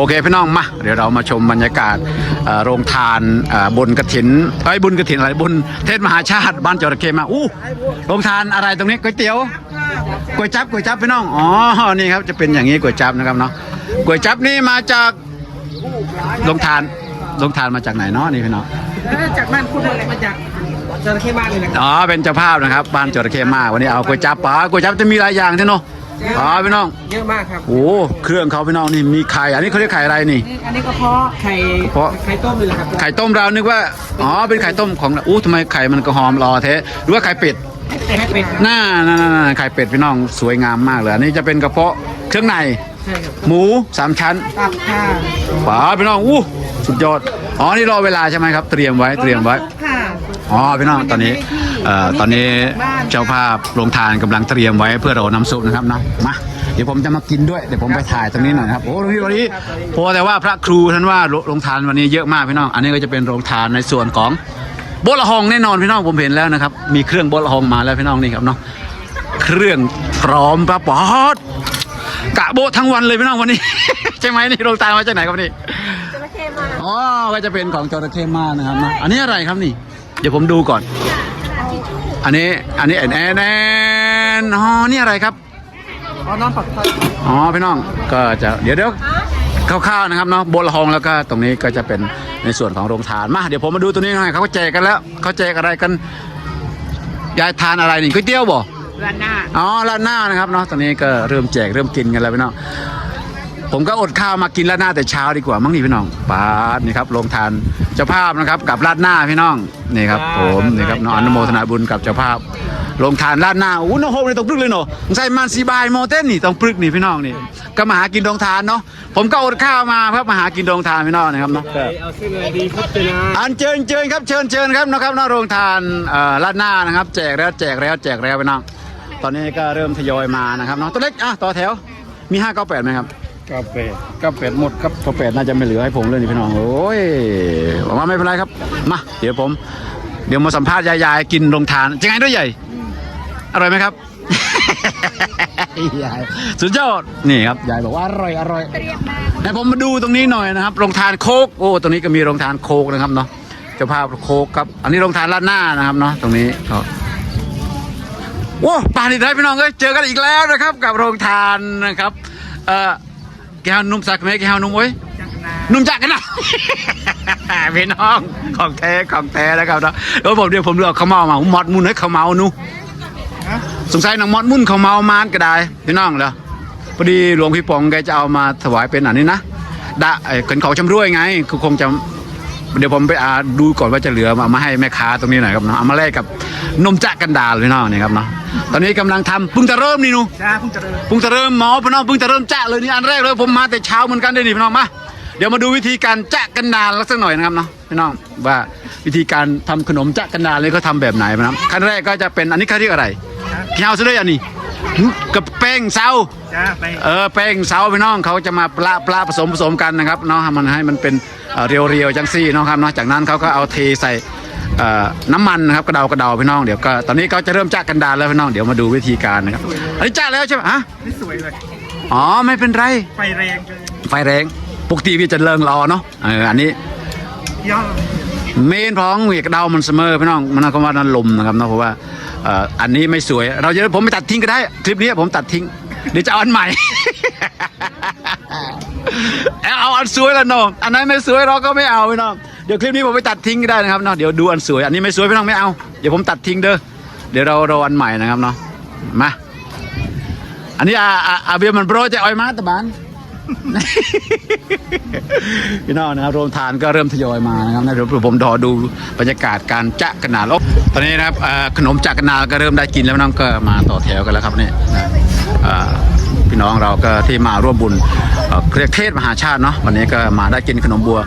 อเคพี่น้องมาเดี๋ยวเรามาชมบรรยากาศเอ่อโรงทานเอ่อบุญกระถินเอ้ยบุญกระถินอะไรบุญเทศมหาชาติบ้านจระเข้มาอู้โรงทานอะไรตรงนี้ก๋วยเตี๋ยวก๋วยจับก๋วยจับพี่น้องอ๋อนี่ครับจะเป็นอย่างนี้ก๋วยจับนะครับเนาะก๋วยจับนี่มาจากโรงทานโรงทานมาจากไหนเนาะนี่พี่น้องจากบ้านคุณเลยมาจากจระเข้บ้านเลยนะครับอ๋อเป็นเจ้าภาพนะครับบ้านจระเข้มาวันนี้เอาก๋วยจับป๋าก๋วยจับจะมีหลายอย่างใช่เนาะ อ๋อพี่น้อง เยอะมากครับโอ้เครื่องเขาพี่น้องนี่มีไข่ อันนี้เขาเรียกไข่อะไรนี่อันนี้ก็เพาะไข่เพาะ ไข่ต้มเลยแหละครับไข่ต้มเรานึกว่า อ๋อ เป็นไข่ต้มของอู้ทำไมไข่มันก็หอมรอเทะหรือว่าไข่เป็ดไข่เป็ดน่าน่าน่าน่าไข่เป็ดพี่น้องสวยงามมากเลยอันนี้จะเป็นกระเพาะเครื่องใน ใช่ครับหมูสามชั้นตับค่ะป๋าพี่น้องอู้สุดยอด อ๋อ นี่รอเวลาใช่ไหมครับ เตรียมไว้ เตรียมไว้ ค่ะอ๋อพี่น้องตอนนี้ เอ่อตอนนี้เจ้าภาพโรงทานกำลังเตรียมไว้เพื่อรอน้ำซุปนะครับเนาะมาเดี๋ยวผมจะมากินด้วยเดี๋ยวผมไปถ่ายตรงนี้หน่อยนะครับโอ้ตรงนี้วันนี้เพราะแต่ว่าพระครูท่านว่าโรงทานวันนี้เยอะมากพี่น้อง อันนี้ก็จะเป็นโรงทานในส่วนของโบะละหองแน่นอนพี่น้องผมเห็นแล้วนะครับ มีเครื่องโบะละหองมาแล้วพี่น้องนี่ครับเนาะเครื่องพร้อมปะปอดกะโบะทั้งวันเลยพี่น้องวันนี้ ใช่ไหมนี่โรงทานมาจากไหนครับนี่จระเข้มาอ๋อก็จะเป็นของจระเข้มานะครับเนอะอันนี้อะไรครับนี่ เดี๋ยวผมดูก่อน อันนี้อันนี้แอนแอนแอนอ๋อนี่อะไรครับเอาน้ำปักไฟอ๋อพี่น้องก็จะเดี๋ยวเดี๋ยวคร่าวๆนะครับเนาะโบนละหองแล้วก็ตรงนี้ก็จะเป็นในส่วนของโรงทานมาเดี๋ยวผมมาดูตัวนี้หน่อยเขาก็แจกกันแล้วเขาแจกอะไรกันยายทานอะไรนี่ก๋วยเตี๋ยวบ่ร้านหน้าอ๋อร้านหน้านะครับเนาะตอนนี้ก็เริ่มแจกเริ่มกินกันแล้วพี่น้อง ผมก็อดข้าวมากินร้านหน้าแต่เช้าดีกว่ามั้งนี่พี่น้องปาดนี่ครับโรงทานเจ้าภาพนะครับกับร้านหน้าพี่น้องนี่ครับ ผมนี่ครับน้องอนุโมทนาบุญกับเจ้าภาพโรงทานร้านหน้าอู้น้องโฮมนี่ต้องปรึกเลยเนาะใส่มันสีบายโมเต้นนี่ต้องปรึกนี่พี่น้องนี่ก็มาหากินโรงทานเนาะผมก็อดข้าวมาเพื่อมาหากินโรงทานพี่น้องนะครับเนาะเอาเส้นอะไรดีครับเจนาอันเชิญเชิญครับเชิญเชิญครับนะครับนโรงทานเอ่อลาดหน้านะครับ แจกแล้วแจกแล้วแจกแล้วไปน้องตอนนี้ก็เริ่มทยอยมานะครับน้องตัวเล็กอะต่อแถวมี5 9 8ไหมครับ กาแฟ98หมดครับตัวแปดน่าจะไม่เหลือให้ผมเลยนี่พี่น้องโอ้ยบอกว่าไม่เป็นไรครับมาเดี๋ยวผม เดี๋ยวมาสัมภาษณ์ยายๆกินโรงทานจะไงด้วยใหญ่อร่อยไหมครับยายสุดยอดนี่ครับยายบอกว่าอร่อยอร่อยเตรียมมาให้ผมมาดูตรงนี้หน่อยนะครับโรงทานโคกโอ้ตรงนี้ก็มีโรงทานโคกนะครับเนาะเจ้าภาพโคกครับ อันนี้โรงทานลาดหน้านะครับเนาะตรงนี้ก็โอ้ป่านนี้ได้พี่น้องเอ้ยเจอกันอีกแล้วนะครับ กับโรงทานนะครับ เอ่อ แก้วนุ่มสักไหมแก้วนุ่มเว้ยจากนานุ่มจักกันนะพี่น้องของแท้ของแท้นะครับเนาะแล้วผมเดี๋ยวผมเลือกข้าวเมามาผมมอดมุนให้ข้าวเมานูฮะสงสัยนางมอดมุ่นเขาเมามานก็ได้พี่น้องเหรอพอดีหลวงพี่ปองแกจะเอามาถวายเป็นอันนี้นะดะไอ้กันเขาชำร่วยไงคือคงจะ เดี๋ยวผมไปอาดูก่อนว่าจะเหลือมามาให้แม่ค้าตรงนี้หน่อยครับเนาะเอามาแลกกับนมจักกันดาลพี่น้องนี่ครับเนาะตอนนี้กำลังทำเพิ่งจะเริ่มนี่หนูจ้าเพิ่งเจริญเพิ่งจะเริ่มหมอพี่น้องเพิ่งจะเริ่มจะเลยนี่อันแรกเลยผมมาแต่เช้าเหมือนกันเลยนี่พี่น้องมาเดี๋ยวมาดูวิธีการจะกันดาลสักหน่อยนะครับเนาะพี่น้องว่าวิธีการทำขนมจะกันดาลเลยเขาทำแบบไหนนะครับขั้นแรกก็จะเป็นอันนี้เขาเรียกอะไรพี่เอาซะด้วยอันนี้กับแป้งเซา จ้าไป เออแป้งเซาพี่น้องเขาจะมาปลาปลาผสมผสมกันนะครับเนาะให้มันให้มันเป็น เรียวๆจังซี่เนาะครับเนาะจากนั้นเขาก็เอาเทใส่เอ่อน้ำมันนะครับกระเดากระเดาพี่น้องเดี๋ยวก็ตอนนี้เขาจะเริ่มจ้ากันดานแล้วพี่น้องเดี๋ยวมาดูวิธีการนะครับอันนี้จ้าแล้วใช่ไหมฮะนี่สวยเลยอ๋อไม่เป็นไรไฟแรงเลยไฟแรงปกติพี่จะเลิงรอเนาะเอออันนี้ย่อเมนของเหวียกเดามันเสมอพี่น้องมันก็ว่านั้นลมนะครับเนาะเพราะว่าอ่ออันนี้ไม่สวย เราจะผมไปตัดทิ้งก็ได้คลิปนี้ผมตัดทิ้งเดี๋ยวจะเอาอันใหม่ อันสวยแล้วน้องอันไหนไม่สวยเราก็ไม่เอาพี่น้องเดี๋ยวคลิปนี้ผมไปตัดทิ้งก็ได้นะครับเนาะเดี๋ยวดูอันสวยอันนี้ไม่สวยพี่น้องไม่เอาเดี๋ยวผมตัดทิ้งเด้อเดี๋ยวเราเราอันใหม่นะครับเนาะมาอันนี้อาอาเบียร์มันโปรจะเออยมาตะบานพี่น้องนะครับโรงทานก็เริ่มทยอยมานะครับนะเดี๋ยวผมรอดูบรรยากาศการจะกันนาลบตอนนี้นะครับอ่อขนมจากกนนาก็เริ่มได้กินแล้วพี่น้องก็มาต่อแถวกันแล้วครับนี่นะเอ่อพี่ น้องเราก็ที่มาร่วมบุญเอ่อเรียกเทศมหาชาติเนาะวันนี้ก็มาได้กินขนมบัว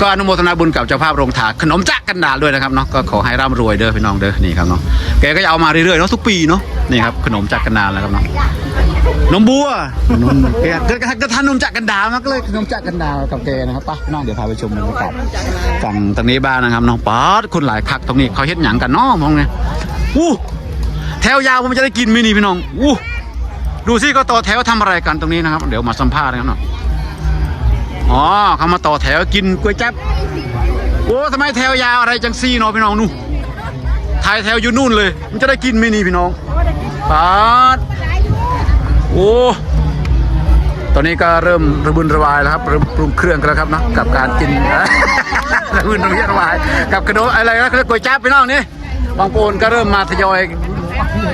ก็อนุโมทนาบุญกับเจ้าภาพโรงทาขนมจักกันดาด้วยนะครับเนาะก็ขอให้ร่ำรวยเด้อพี่น้องเด้อนี่ครับเนาะแกก็จะเอามาเรื่อยๆเนาะทุกปีเนาะนี่ครับขนมจักกันดาแล้วครับเนาะนมบัวนมแกก็ก็ทานนมจากกันดามาก็เลยนมจากกันดากับแกนะครับป่ะน้องเดี๋ยวพาไปชมบรรยากาศฝั่งตรงนี้บ้างนะครับน้องป๊อดคนหลายคักตรงนี้เขาเฮ็ดหยังกันเนาะมองไงอู้แถวยาวผมจะได้กินไหมนี่พี่น้องอู้ ดูสิเขาต่อแถวทำอะไรกันตรงนี้นะครับ เดี๋ยวมาสัมภาษณ์กันเนาะอ๋ออ๋อเขามาต่อแถวกินก๋วยจั๊บโอ้ทำไมแถวยาวอะไรจังซี่เนาะพี่น้องนู่นถ่ายแถวอยู่นู่นเลย มันจะได้กินไหมนี่พี่น้องปาดโอ้ตอนนี้ก็เริ่มระบุนระวายแล้วครับเริ่มปรุงเครื่องกันแล้วครับนะกับการกินระบุนระเวียนระวายกับขนมอะไรนะเขาเรียกก๋วยจั๊บพี่น้องนี่บางปูนก็เริ่มมาทยอย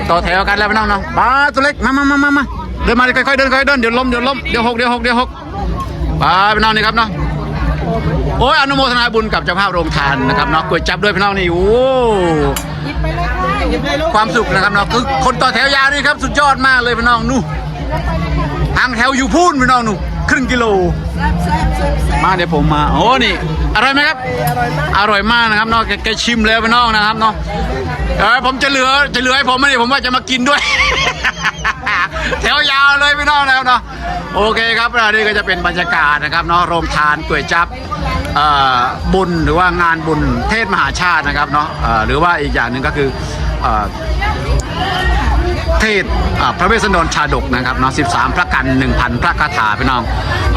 ต่อแถวกันแล้วพี่น้องเนาะปาตัวเล็กมามามามามาเดินมาค่อยๆเดินค่อยๆเดินเดี๋ยวล้มเดี๋ยวล้มเดี๋ยวหกเดี๋ยวหกเดี๋ยวหกไปพี่น้องนี่ครับเนาะโอ้ยอนุโมทนาบุญกับเจ้าภาพโรงทานนะครับเนาะก๋วยจับด้วยพี่น้องนี่โอ้ความสุขนะครับเนาะคือคนต่อแถวยาวนี่ครับสุดยอดมากเลยพี่น้องนู่ทางแถวอยู่พูนพี่น้องนู่ครึ่งกิโล มาเดี๋ยวผมมาโอ้นี่อร่อยไหมครับ อร่อยมากนะครับเนาะแกแกชิมแล้วพี่น้องนะครับเนาะเออผมจะเหลือจะเหลือให้ผมไหมเนี่ยผมว่าจะมากินด้วย แถวยาวเลยพี่น้องนะครับเนาะโอเคครับอันนี้ก็จะเป็นบรรยากาศนะครับเนาะโรงทานก๋วยจับเอ่อบุญหรือว่างานบุญเทศมหาชาตินะครับเนาะเอ่อหรือว่าอีกอย่างหนึ่งก็คือ เทศพระเวสสันดรชาดกนะครับเนาะ13 พระกัน1,000 พระคาถาพี่น้อง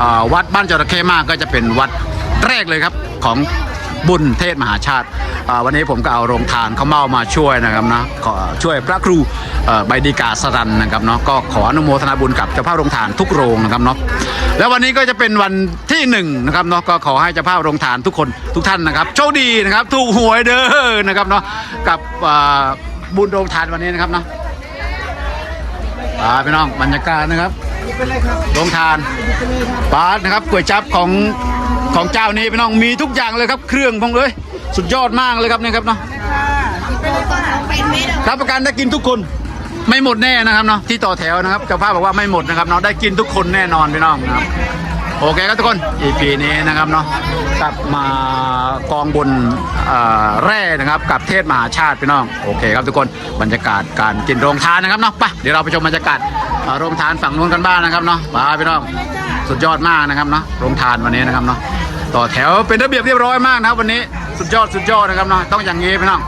อวัดบ้านจระเข้มากก็จะเป็นวัดแรกเลยครับของบุญเทศมหาชาติ วันนี้ผมก็เอาโรงทานข้าวเม่ามาช่วยนะครับนะช่วยพระครูใบดีกาสรันนะครับเนาะก็ขออนุโมทนาบุญกับเจ้าภาพโรงทานทุกโรงนะครับเนาะแล้ววันนี้ก็จะเป็นวันที่หนึ่งนะครับเนาะก็ขอให้เจ้าภาพโรงทานทุกคนทุกท่านนะครับโชคดีนะครับถูกหวยเด้อนะครับเนาะกับบุญโรงทานวันนี้นะครับเนาะ อ่าพี่น้องบรรยากาศนะครับหยิบไปเลยครับโรงทานปาดนะครับก๋วยจั๊บของของเจ้านี้พี่น้องมีทุกอย่างเลยครับ เครื่องพงเลยสุดยอดมากเลยครับนี่ครับเนาะรับประกันได้กินทุกคนไม่หมดแน่นะครับเนาะที่ต่อแถวนะครับเจ้าภาพบอกว่าไม่หมดนะครับเนาะได้กินทุกคนแน่นอนพี่น้องนะครับ โอเคครับทุกคนอีพีนี้นะครับเนาะกลับมากองบนแร่นะครับกับเทศมหาชาติพี่น้องโอเคครับทุกคนบรรยากาศการกินโรงทานนะครับเนาะไปเดี๋ยวเราไปชมบรรยากาศเอ่อโรงทานฝั่งนู้นกันบ้างนะครับเนาะไปพี่น้องสุดยอดมากนะครับเนาะโรงทานวันนี้นะครับเนาะต่อแถวเป็นระเบียบเรียบร้อยมากนะครับวันนี้สุดยอดสุดยอดนะครับเนาะต้องอย่างนี้พี่น้อง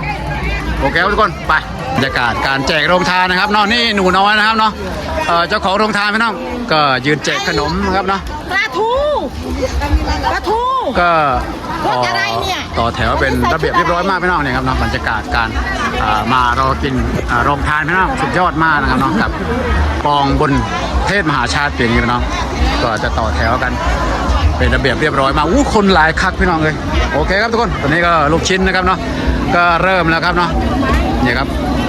โอเคครับทุกคนไปบรรยากาศการแจกโรงทานนะครับเนาะนี่หนูน้อยนะครับเนาะ อ่อเจ้าของโรงทานพี่น้อง ก็ยืนแจกขนมนะครับเนาะปลาทูปลาทูก็ต่อรถอะไรเนี่ยต่อแถวเป็นระเบียบเรียบร้อยมากพี่น้องเนี่ยครับเนาะบรรยากาศการเอ่อมารอกินเอ่อโรงทานพี่น้องสุดยอดมากนะครับเนาะกับกองบนเทศมหาชาติเป็นอย่างนี้พี่น้องก็จะต่อแถวกันเป็นระเบียบเรียบร้อยมากอู้คนหลายคักพี่น้องเลยโอเคครับทุกคนตอนนี้ก็ลูกชิ้นนะครับเนาะก็เริ่มแล้วครับเนาะนี่ครับ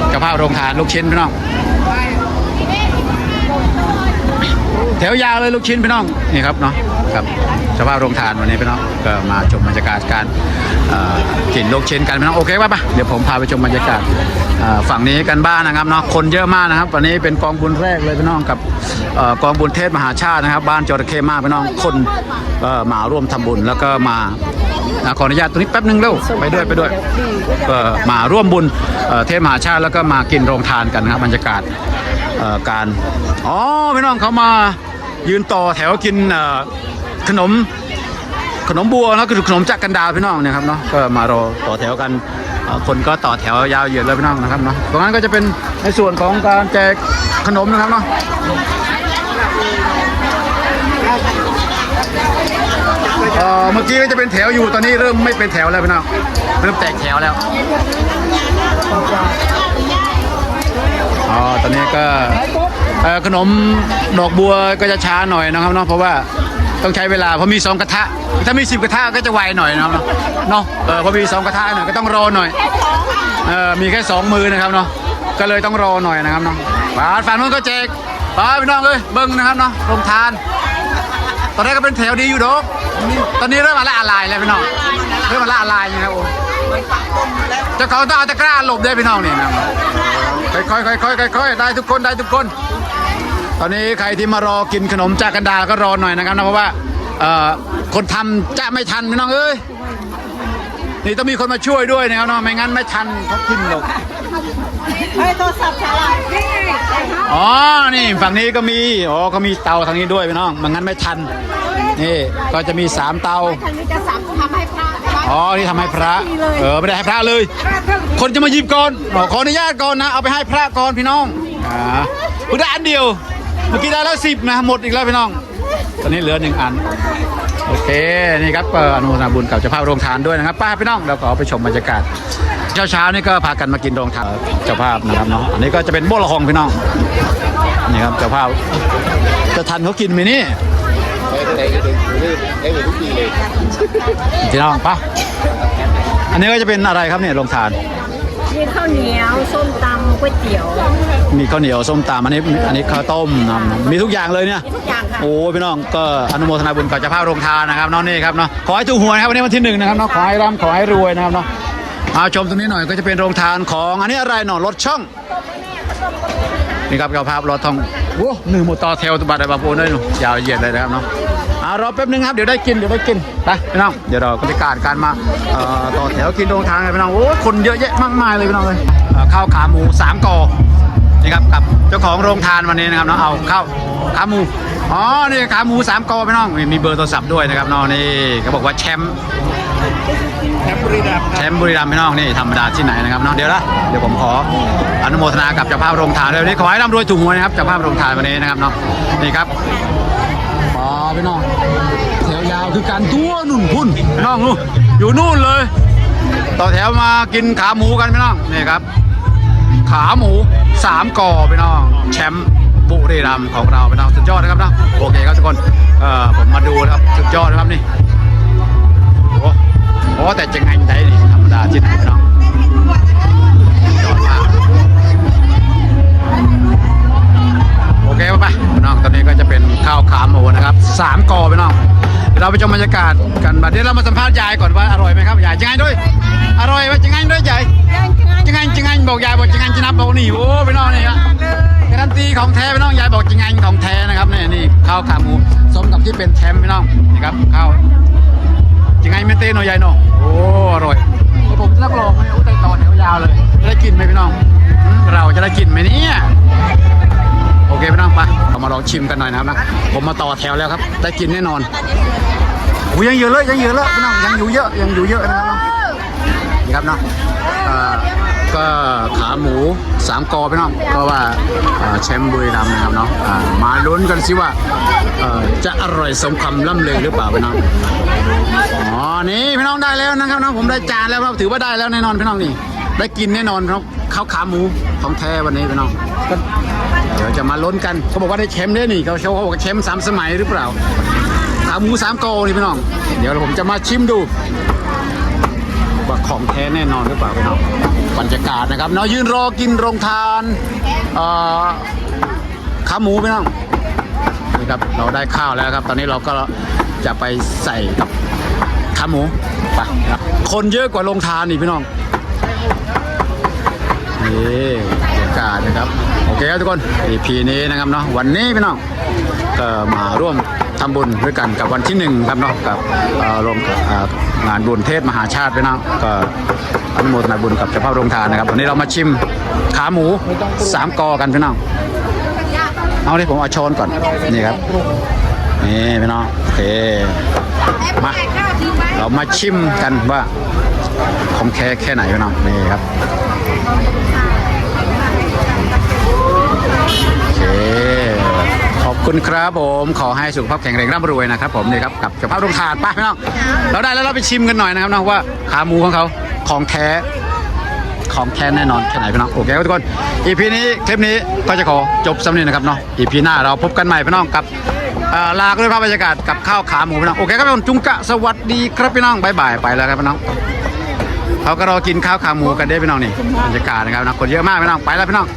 เจ้าภาพโรงทานลูกชิ้นพี่น้อง แถวยาวเลยลูกชิ้นพี่น้องนี่ครับเนาะครับเจ้าภาพโรงทานวันนี้พี่น้องก็มาชมบรรยากาศการกินลูกชิ้นกันพี่น้องโอเคป่ะปะเดี๋ยวผมพาไปชมบรรยากาศฝั่งนี้กันบ้างนะครับเนาะคนเยอะมากนะครับ วันนี้เป็นกองบุญแรกเลยพี่น้องกับกองบุญเทศมหาชาตินะครับ บ้านจระเข้มากพี่น้องคนมาร่วมทำบุญแล้วก็มาขออนุญาตตรงนี้แป๊บนึงเร็วไปด้วยไปด้วยมาร่วมบุญเทศมหาชาติแล้วก็มากินโรงทานกันนะครับบรรยากาศการอ๋อพี่น้องเขามา ยืนต่อแถวกินขนมขนมบัวแล้วก็คือขนมจักรกันดาวพี่น้องเนี่ยครับเนาะก็มารอต่อแถวกันคนก็ต่อแถวยาวเหยียดเลยพี่น้องนะครับเนาะตรงนั้นก็จะเป็นในส่วนของการแจกขนมนะครับเนาะเมื่อกี้ก็จะเป็นแถวอยู่ตอนนี้เริ่มไม่เป็นแถวแล้วพี่น้องเริ่มแตกแถวแล้วอ๋อตอนนี้ก็ ขนมดอกบัวก็จะช้าหน่อยนะครับเนาะเพราะว่าต้องใช้เวลาเพราะมีสองกระทะ ถ้ามีสิบกระทะก็จะไวหน่อยนะครับเนาะเนาะเออพราะมีสองกระทะหน่อยก็ต้องรอหน่อยเออมีแค่สองมือนะครับเนาะก็เลยต้องรอหน่อยนะครับเนาะปาฝั่งนู้นก็แจกปาพี่น้องเอ้ยเบิ้งนะครับเนาะโรงทาน ตอนแรกก็เป็นแถวดีอยู่ดอกตอนนี้เริ่มมาละอะไรแล้วพี่น้องเริ่มมาละอะไรนะครับโอ้จ้าขอต้องเอาตะกร้าหลบได้พี่น้องนี่นะครับค่อยๆค่อยๆค่อยๆได้ทุกคนได้ทุกคน ตอนนี้ใครที่มารอกินขนมจากกันดาก็รอหน่อยนะครับนะเพราะว่าเอ่อคนทำจะไม่ทันพี่น้องเอ้ยนี่ต้องมีคนมาช่วยด้วยนะครับเนาะไม่งั้นไม่ทันเขากินหรอกเฮ้ยโทรศัพท์ฉลาดนี่อ๋อ นี่ฝั่งนี้ก็มี อ๋อเขามีเตาทางนี้ด้วยพี่น้องไม่งั้นไม่ทัน นี่ก็จะมีสามเตาทางนี้จะสับทำให้พระพระอ๋อที่ทำให้พระ เออไม่ได้ให้พระเลย คนจะมาหยิบก่อนอ๋อขออนุญาตก่อนนะ เอาไปให้พระก่อนพี่น้อง อ่าเพิ่งได้อันเดียว เมื่อกี้ได้แล้วสิบนะหมดอีกแล้วพี่น้อง ตอนนี้เหลือหนึ่งอัน โอเคนี่ครับอนุโมทนาบุญกับเจ้าภาพโรงทานด้วยนะครับ ป้าพี่น้องเราขอไปชมบรรยากาศ เช้าๆนี่ก็พากันมากินโรงทานเจ้าภาพนะครับเนาะอันนี้ก็จะเป็นโบละฮองพี่น้องนี่ครับเจ้าภาพจะทันเขากินไหมนี่พี่น้องปะอันนี้ก็จะเป็นอะไรครับเนี่ยโรงทาน มีข้าวเหนียวส้มตำก๋วยเตี๋ยวมีข้าวเหนียวส้มตำอันนี้อันนี้ข้าวต้มนะครับมีทุกอย่างเลยเนี่ยมีทุกอย่างค่ะโอ้พี่น้องก็อนุโมทนาบุญกับเจ้าภาพโรงทานนะครับเน้องนี่ครับเนาะขอให้ถูกหวยนะครับวันนี้วันที่หนึ่งนะครับเนาะขอให้ร่ำขอให้รวยนะครับเนาะมาชมตรงนี้หน่อยก็จะเป็นโรงทานของอันนี้อะไรเนาะรถช่องนี่ครับเจ้าภาพรถทองโอ้หนึ่งหมดต่อแถวตุบัตรไดบาปูด้วยหนูยาวเหยียดเลยนะครับเนาะ อ่ารอแป๊บนึงครับเดี๋ยวได้กินเดี๋ยวได้กินไปพี่น้องเดี๋ยวเราบรรยากาศการมาเอ่อต่อแถวกินโรงทานกันพี่น้องโอ้คนเยอะแยะมากมายเลยพี่น้องเลยเอ่อข้าวขาหมูสามกอนี่ครับกับเจ้าของโรงทานวันนี้นะครับเนาะเอาเข้าขาหมูอ๋อนี่ขาหมูสามกอพี่น้องมีมีเบอร์โทรศัพท์ด้วยนะครับเนาะนี่เขาบอกว่าแชมป์แชมป์บุรีรัมย์แชมป์บุรีรัมย์พี่น้องนี่ธรรมดาที่ไหนนะครับเนาะเดี๋ยวละเดี๋ยวผมขออนุโมทนากับเจ้าภาพโรงทานด้วยวันนี้ขอให้ร่ำรวยถูกหวยนะครับเจ้าภาพโรงทานวันนี้นะครับเนาะนี่ครับ อ๋อพี่น้องแถวยาวคือการตัวนุ่นพุ่นพี่น้องนู่นอยู่นู่นเลย ต่อแถวมากินขาหมูกันพี่น้องนี่ครับ ขาหมูสามกอพี่น้องแชมป์บุรีรัมย์ของเราพี่น้องสุดยอดนะครับเนาะโอเคครับทุกคนเอ่อผมมาดูนะครับสุดยอดนะครับนี่โอ้โหแต่จะไงได้นี่ธรรมดาที่ไหนพี่น้องยอดมากโอเคไป่ะพี่น้อง ตอนนี้ก็จะเป็นข้าวขาหมูนะครับสามกอพี่น้องเดี๋ยวเราไปชมบรรยากาศกันบัดเดี๋ยวเรามาสัมภาษณ์ยายก่อนว่าอร่อยไหมครับยายจะไงด้วย อร่อยไหมจะไงด้วยยายจิงไงจิงไงบอกยายบอกจิงไงจินับบอกนี่โอ้พี่น้องนี่ฮะการันตีของแท้พี่น้องยายบอกจิงไงของแท้นะครับนี่นี่ข้าวขาหมูสมกับที่เป็นแชมป์พี่น้องนี่ครับข้าวจิงไงเมนเต้นหน่อยยายเนาะโอ้อร่อยผมรับรองนะโอ้ต่อแถวยาวเลยจะได้กินไหมพี่น้อง เราจะได้กินไหมเนี่ย เคพี่น้องไปเรามาลองชิมกันหน่อยนะครับนะผมมาต่อแถวแล้วครับได้กินแน่นอนอ้ยังเยอะเลยยังเยอะเลยพี่น้องยังอยู่เยอะยังอยู่เยอะนะครับเนาะนี่ครับเนาะเอ่อก็ขาหมูสามกอพี่น้องก็ว่าเอ่อแชมป์บุรีรัมย์นะครับเนาะมาลุ้นกันสิว่าจะอร่อยสมคำล่ำเลือหรือเปล่าพี่น้องอ๋อนี่พี่น้องได้แล้วนะครับนะผมได้จานแล้วครับถือว่าได้แล้วแน่นอนพี่น้องนี่ได้กินแน่นอนครับข้าวขาหมูของแท้วันนี้พี่น้องก็ เดี๋ยวจะมาลุ้นกันเขาบอกว่าได้แชมป์ด้นี่เขาโชว์เขาบอกว่าแชมป์สามสมัยหรือเปล่าขาหมูสามกอนี่พี่น้อง เดี๋ยวผมจะมาชิมดูว่าของแท้แน่นอนหรือเปล่าพี่น้องบรรยากาศนะครับเนาะยืนรอกินโรงทานเอ่อขาหมูพี่น้องนี่ครับเราได้ข้าวแล้วครับ ตอนนี้เราก็จะไปใส่กับขาหมูไปคคนเยอะกว่าโรงทานนี่พี่น้องนี่บรรยากาศนะครับ โอเคครับทุกคน EP นี้นะครับเนาะวันนี้พี่น้องก็มาร่วมทำบุญด้วยกันกับวันที่หนึ่งครับเนาะกับรงเอ่องานบุญเทศมหาชาติพี่น้องก็อนุโมทนาบุญกับเจ้าภาพโรงทานนะครับวันนี้เรามาชิมขาหมูสามกอกันพี่น้องเอาเดิผมเอาช้อนก่อนนี่ครับนี่พี่น้องโอเคมาเรามาชิมกันว่าของแค่แค่ไหนพี่น้องนี่ครับ โอเค ขอบ คุณครับผมขอให้สุขภาพแข็งแรงร่ำรวยนะครับผมนี่ครับกับเจ้าภาพโรงทานไป้าพี่น้องเราได้แล้วเราไปชิมกันหน่อยนะครับนะว่าขาหมูของเขาของแท้ของแท้แน่นอนแค่ไหนพี่น้องโอเคครับทุกคนอีพีนี้คลิปนี้ก็จะขอจบสำเนียนะครับเนาะอีพีหน้าเราพบกันใหม่พี่น้องกับลาด้วยภาพบรรยากาศกับข้าวขาหมูพี่น้องโอเคครับพี่น้องจุงกะสวัสดีครับพี่น้องบายบายไปแล้วครับพี่น้องเขาก็รอกินข้าวขาหมูกันได้พี่น้องนี่บรรยากาศนะครับนะคนเยอะมากพี่น้องไปแล้วพี่น้อง